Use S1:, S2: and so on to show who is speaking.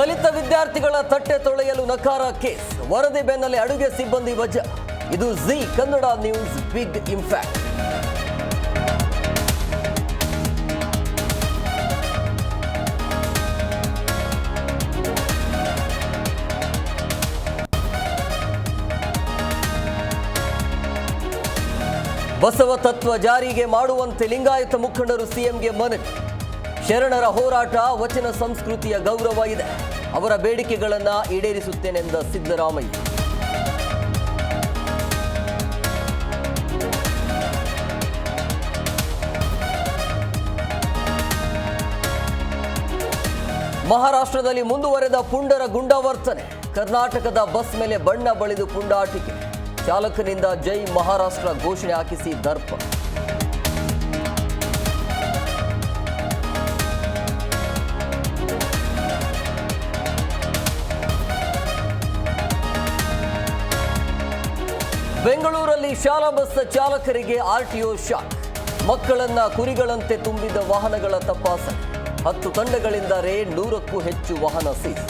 S1: ದಲಿತ ವಿದ್ಯಾರ್ಥಿಗಳ ತಟ್ಟೆ ತೊಳೆಯಲು ನಕಾರ ಕೇಸ್. ವರದಿ ಬೆನ್ನಲ್ಲೇ ಅಡುಗೆ ಸಿಬ್ಬಂದಿ ವಜಾ. ಇದು Zee Kannada news big impact. Basava ತತ್ವ ಜಾರಿಗೆ ಮಾಡುವಂತೆ ಲಿಂಗಾಯತ ಮುಖಂಡರು ಸಿಎಂಗೆ ಮನವಿ. ಶರಣರ ಹೋರಾಟ ವಚನ ಸಂಸ್ಕೃತಿಯ ಗೌರವ ಇದೆ. ಅವರ ಬೇಡಿಕೆಗಳನ್ನು ಈಡೇರಿಸುತ್ತೇನೆಂದ ಸಿದ್ದರಾಮಯ್ಯ. ಮಹಾರಾಷ್ಟ್ರದಲ್ಲಿ ಮುಂದುವರೆದ ಪುಂಡರ ಗುಂಡಾವರ್ತನೆ. ಕರ್ನಾಟಕದ ಬಸ್ ಮೇಲೆ ಬಣ್ಣ ಬಳಿದು ಪುಂಡಾಟಿಕೆ. ಚಾಲಕನಿಂದ ಜೈ ಮಹಾರಾಷ್ಟ್ರ ಘೋಷಣೆ ಹಾಕಿಸಿ ದರ್ಪ ಬೆಂಗಳೂರಲ್ಲಿ ಶಾಲಾ ಬಸ್ ಚಾಲಕರಿಗೆ ಆರ್ಟಿಒ ಶಾಕ್. ಮಕ್ಕಳನ್ನ ಕುರಿಗಳಂತೆ ತುಂಬಿದ ವಾಹನಗಳ ತಪಾಸಣೆ. ಹತ್ತು ತಂಡಗಳಿಂದ ರೇ ನೂರಕ್ಕೂ ಹೆಚ್ಚು ವಾಹನ ಸೀಸ್.